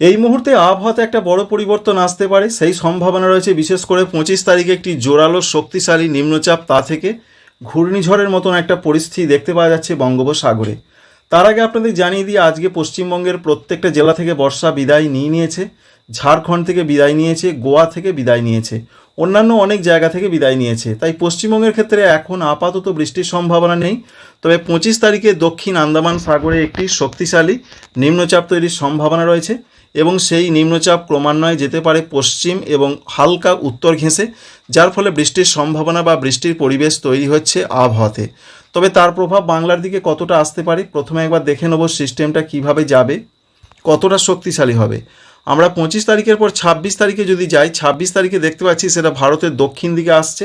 এই মুহূর্তে আবহাওয়াতে একটা বড় পরিবর্তন আসতে পারে। সেই সম্ভাবনা রয়েছে, বিশেষ করে পঁচিশ তারিখে একটি জোরালো, শক্তিশালী নিম্নচাপ তা থেকে ঘূর্ণিঝড়ের মতন একটা পরিস্থিতি দেখতে পাওয়া যাচ্ছে বঙ্গোপসাগরে। তার আগে আপনাদের জানিয়ে দিই, আজকে পশ্চিমবঙ্গের প্রত্যেকটা জেলা থেকে বর্ষা বিদায় নিয়ে নিয়েছে, ঝাড়খণ্ড থেকে বিদায় নিয়েছে, গোয়া থেকে বিদায় নিয়েছে, অন্যান্য অনেক জায়গা থেকে বিদায় নিয়েছে। তাই পশ্চিমবঙ্গের ক্ষেত্রে এখন আপাতত বৃষ্টির সম্ভাবনা নেই। তবে পঁচিশ তারিখে দক্ষিণ আন্দামান সাগরে একটি শক্তিশালী নিম্নচাপ তৈরির সম্ভাবনা রয়েছে। এবং সেই নিম্নচাপ ক্রমান্বয়ে যেতে পারে পশ্চিম এবং হালকা উত্তর ঘেঁষে, যার ফলে বৃষ্টির সম্ভাবনা বা বৃষ্টির পরিবেশ তৈরি হচ্ছে আবহাওয়াতে। তবে তার প্রভাব বাংলার দিকে কতটা আসতে পারে, প্রথমে একবার দেখে নেব সিস্টেমটা কীভাবে যাবে, কতটা শক্তিশালী হবে। আমরা পঁচিশ তারিখের পর ছাব্বিশ তারিখে যদি যাই, ছাব্বিশ তারিখে দেখতে পাচ্ছি সেটা ভারতের দক্ষিণ দিকে আসছে।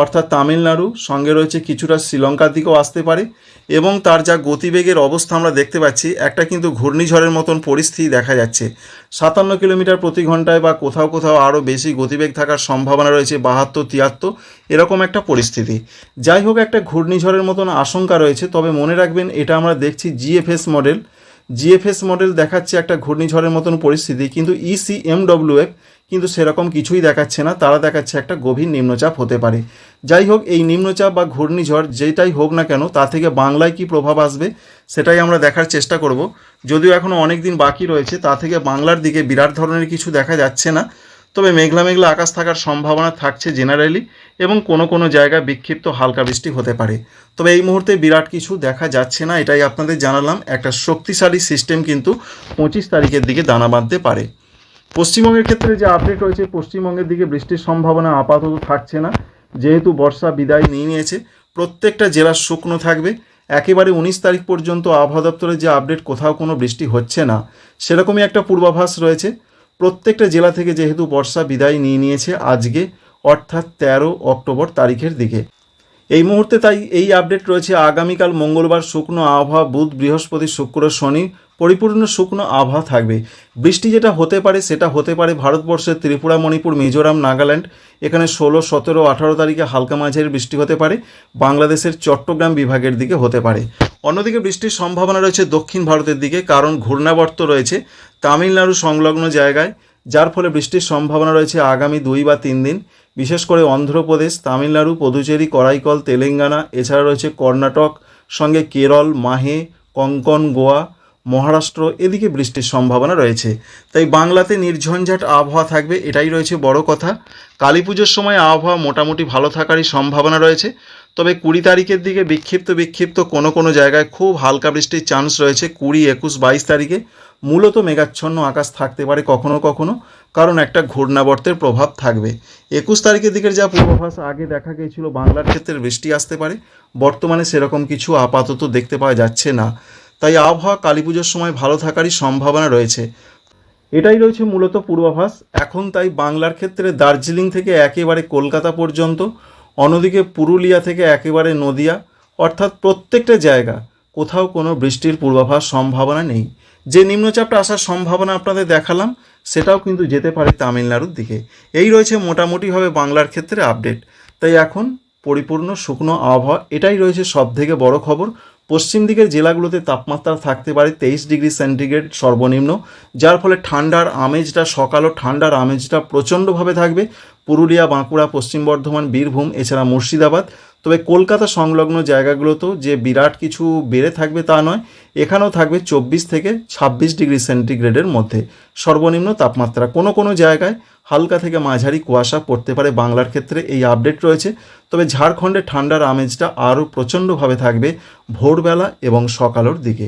অর্থাৎ তামিলনাড়ু, সঙ্গে রয়েছে কিছুটা শ্রীলঙ্কার দিকেও আসতে পারে এবং তার যা গতিবেগের অবস্থা আমরা দেখতে পাচ্ছি, একটা কিন্তু ঘূর্ণিঝড়ের মতন পরিস্থিতি দেখা যাচ্ছে। সাতান্ন কিলোমিটার প্রতি ঘন্টায় বা কোথাও কোথাও আরও বেশি গতিবেগ থাকার সম্ভাবনা রয়েছে বাহাত্তর, তিয়াত্তর, এরকম একটা পরিস্থিতি। যাই হোক, একটা ঘূর্ণিঝড়ের মতন আশঙ্কা রয়েছে, তবে মনে রাখবেন এটা আমরা দেখছি জিএফএস মডেল। জিএফএস মডেল দেখাচ্ছে একটা ঘূর্ণিঝড়ের মতন পরিস্থিতি, কিন্তু ইসিএমডব্লিউএফ কিন্তু সেরকম কিছুই দেখাচ্ছে না। তারা দেখাচ্ছে একটা গভীর নিম্নচাপ হতে পারে। যাই হোক, এই নিম্নচাপ বা ঘূর্ণিঝড় যেটাই হোক না কেন, তা থেকে বাংলায় কি প্রভাব আসবে, সেটাই আমরা দেখার চেষ্টা করব। যদিও এখনও অনেক দিন বাকি রয়েছে, তা থেকে বাংলার দিকে বিরাট ধরনের কিছু দেখা যাচ্ছে না। তবে মেঘলা মেঘলা আকাশ থাকার সম্ভাবনা থাকছে জেনারেলি এবং কোনো কোনো জায়গায় বিক্ষিপ্ত হালকা বৃষ্টি হতে পারে। তবে এই মুহূর্তে বিরাট কিছু দেখা যাচ্ছে না, এটাই আপনাদের জানালাম। একটা শক্তিশালী সিস্টেম কিন্তু পঁচিশ তারিখের দিকে দানা বাঁধতে পারে। পশ্চিমবঙ্গের ক্ষেত্রে যে আপডেট রয়েছে, পশ্চিমবঙ্গের দিকে বৃষ্টির সম্ভাবনা আপাতত থাকছে না। যেহেতু বর্ষা বিদায় নিয়ে নিয়েছে, প্রত্যেকটা জেলা শুকনো থাকবে। একেবারে উনিশ তারিখ পর্যন্ত আবহাওয়া দপ্তরের যে আপডেট কোথাও কোনো বৃষ্টি হচ্ছে না। সেরকমই একটা পূর্বাভাস রয়েছে। প্রত্যেকটা জেলা থেকে যেহেতু বর্ষা বিদায় নিয়ে নিয়েছে আজকে, অর্থাৎ তেরো অক্টোবর তারিখের দিকে। এই মুহূর্তে তাই এই আপডেট রয়েছে। আগামীকাল মঙ্গলবার শুকনো আবহাওয়া, বুধ, বৃহস্পতি, শুক্র, শনি পরিপূর্ণ শুকনো আবহাওয়া থাকবে। বৃষ্টি যেটা হতে পারে সেটা হতে পারে ভারতবর্ষের ত্রিপুরা, মণিপুর, মিজোরাম, নাগাল্যান্ড। এখানে ষোলো, সতেরো, আঠারো তারিখে হালকা মাঝের বৃষ্টি হতে পারে। বাংলাদেশের চট্টগ্রাম বিভাগের দিকে হতে পারে। অন্যদিকে বৃষ্টির সম্ভাবনা রয়েছে দক্ষিণ ভারতের দিকে, কারণ ঘূর্ণাবর্ত রয়েছে তামিলনাড়ু সংলগ্ন জায়গায়, যার ফলে বৃষ্টির সম্ভাবনা রয়েছে আগামী দুই বা তিন দিন। বিশেষ করে অন্ধ্রপ্রদেশ, তামিলনাড়ু, পদুচেরি, করাইকল, তেলেঙ্গানা, এছাড়া রয়েছে কর্ণাটক, সঙ্গে কেরল, মাহে, কঙ্কন, গোয়া মহারাষ্ট্র, এদিকে বৃষ্টির সম্ভাবনা রয়েছে। তাই বাংলাতে নির্ঝঞ্ঝাট আবহাওয়া থাকবে, এটাই রয়েছে বড় কথা। কালী পুজোর সময় আবহাওয়া মোটামুটি ভালো থাকারই সম্ভাবনা রয়েছে। তবে কুড়ি তারিখের দিকে বিক্ষিপ্ত বিক্ষিপ্ত কোনো কোনো জায়গায় খুব হালকা বৃষ্টির চান্স রয়েছে, কুড়ি, একুশ, বাইশ তারিখে। মূলত মেঘাচ্ছন্ন আকাশ থাকতে পারে কখনো কখনো, কারণ একটা ঘূর্ণাবর্তের প্রভাব থাকবে। একুশ তারিখের দিকের যা পূর্বাভাস, আগে দেখা গিয়েছিল, বাংলার ক্ষেত্রে বৃষ্টি আসতে পারে। বর্তমানে সেরকম কিছু আপাতত দেখতে পাওয়া যাচ্ছে না। তাই আবহাওয়া কালী পুজোর সময় ভালো থাকারই সম্ভাবনা রয়েছে। এটাই রয়েছে মূলত পূর্বাভাস। এখন তাই বাংলার ক্ষেত্রে দার্জিলিং থেকে একেবারে কলকাতা পর্যন্ত, অন্যদিকে পুরুলিয়া থেকে একেবারে নদিয়া, অর্থাৎ প্রত্যেকটা জায়গা, কোথাও কোনো বৃষ্টির পূর্বাভাস সম্ভাবনা নেই। যে নিম্নচাপটা আসার সম্ভাবনা আপনাদের দেখালাম, সেটাও কিন্তু যেতে পারে তামিলনাড়ুর দিকে। এই রয়েছে মোটামুটিভাবে বাংলার ক্ষেত্রে আপডেট। তাই এখন পরিপূর্ণ শুকনো আবহাওয়া, এটাই রয়েছে সব থেকে বড় খবর। পশ্চিম দিকের জেলাগুলোতে তাপমাত্রা থাকতে পারে তেইশ ডিগ্রি সেন্টিগ্রেড সর্বনিম্ন, যার ফলে ঠান্ডার আমেজটা, সকালও ঠান্ডার আমেজটা প্রচণ্ডভাবে থাকবে। পুরুলিয়া, বাঁকুড়া, পশ্চিম বর্ধমান, বীরভূম, এছাড়া মুর্শিদাবাদ তবে কলকাতা সংলগ্ন জায়গাগুলোতেও যে বিরাট কিছু বেড়ে থাকবে তা নয়, এখানেও থাকবে চব্বিশ থেকে ছাব্বিশ ডিগ্রি সেন্টিগ্রেডের মধ্যে। সর্বনিম্ন তাপমাত্রা কোনো কোনো জায়গায় হালকা থেকে মাঝারি কুয়াশা পড়তে পারে বাংলার ক্ষেত্রে, এই আপডেট রয়েছে। তবে ঝাড়খণ্ডে ঠান্ডার আমেজটা আরও প্রচণ্ডভাবে থাকবে ভোরবেলা এবং সকালের দিকে।